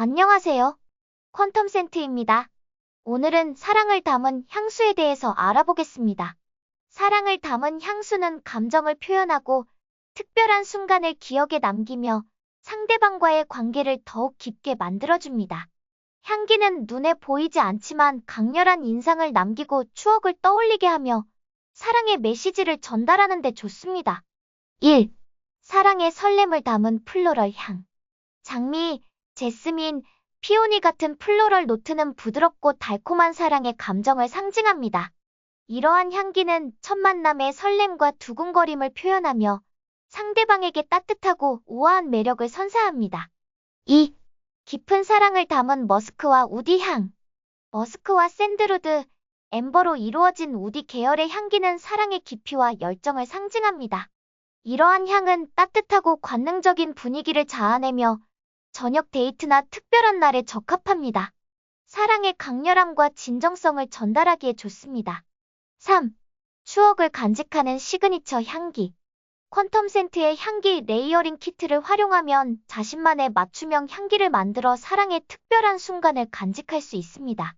안녕하세요. 퀀텀 센트입니다. 오늘은 사랑을 담은 향수에 대해서 알아보겠습니다. 사랑을 담은 향수는 감정을 표현하고 특별한 순간을 기억에 남기며 상대방과의 관계를 더욱 깊게 만들어줍니다. 향기는 눈에 보이지 않지만 강렬한 인상을 남기고 추억을 떠올리게 하며 사랑의 메시지를 전달하는 데 좋습니다. 1. 사랑의 설렘을 담은 플로럴 향. 장미, 제스민, 피오니 같은 플로럴 노트는 부드럽고 달콤한 사랑의 감정을 상징합니다. 이러한 향기는 첫 만남의 설렘과 두근거림을 표현하며 상대방에게 따뜻하고 우아한 매력을 선사합니다. 2. 깊은 사랑을 담은 머스크와 우디 향. 머스크와 샌드루드, 엠버로 이루어진 우디 계열의 향기는 사랑의 깊이와 열정을 상징합니다. 이러한 향은 따뜻하고 관능적인 분위기를 자아내며 저녁 데이트나 특별한 날에 적합합니다. 사랑의 강렬함과 진정성을 전달하기에 좋습니다. 3. 추억을 간직하는 시그니처 향기. 퀀텀 센트의 향기 레이어링 키트를 활용하면 자신만의 맞춤형 향기를 만들어 사랑의 특별한 순간을 간직할 수 있습니다.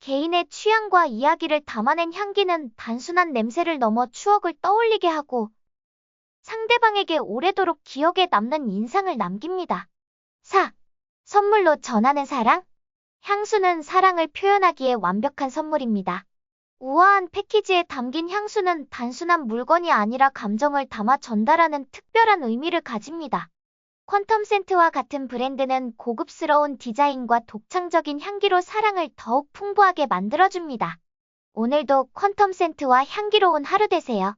개인의 취향과 이야기를 담아낸 향기는 단순한 냄새를 넘어 추억을 떠올리게 하고 상대방에게 오래도록 기억에 남는 인상을 남깁니다. 4. 선물로 전하는 사랑? 향수는 사랑을 표현하기에 완벽한 선물입니다. 우아한 패키지에 담긴 향수는 단순한 물건이 아니라 감정을 담아 전달하는 특별한 의미를 가집니다. 퀀텀 센트와 같은 브랜드는 고급스러운 디자인과 독창적인 향기로 사랑을 더욱 풍부하게 만들어줍니다. 오늘도 퀀텀 센트와 향기로운 하루 되세요.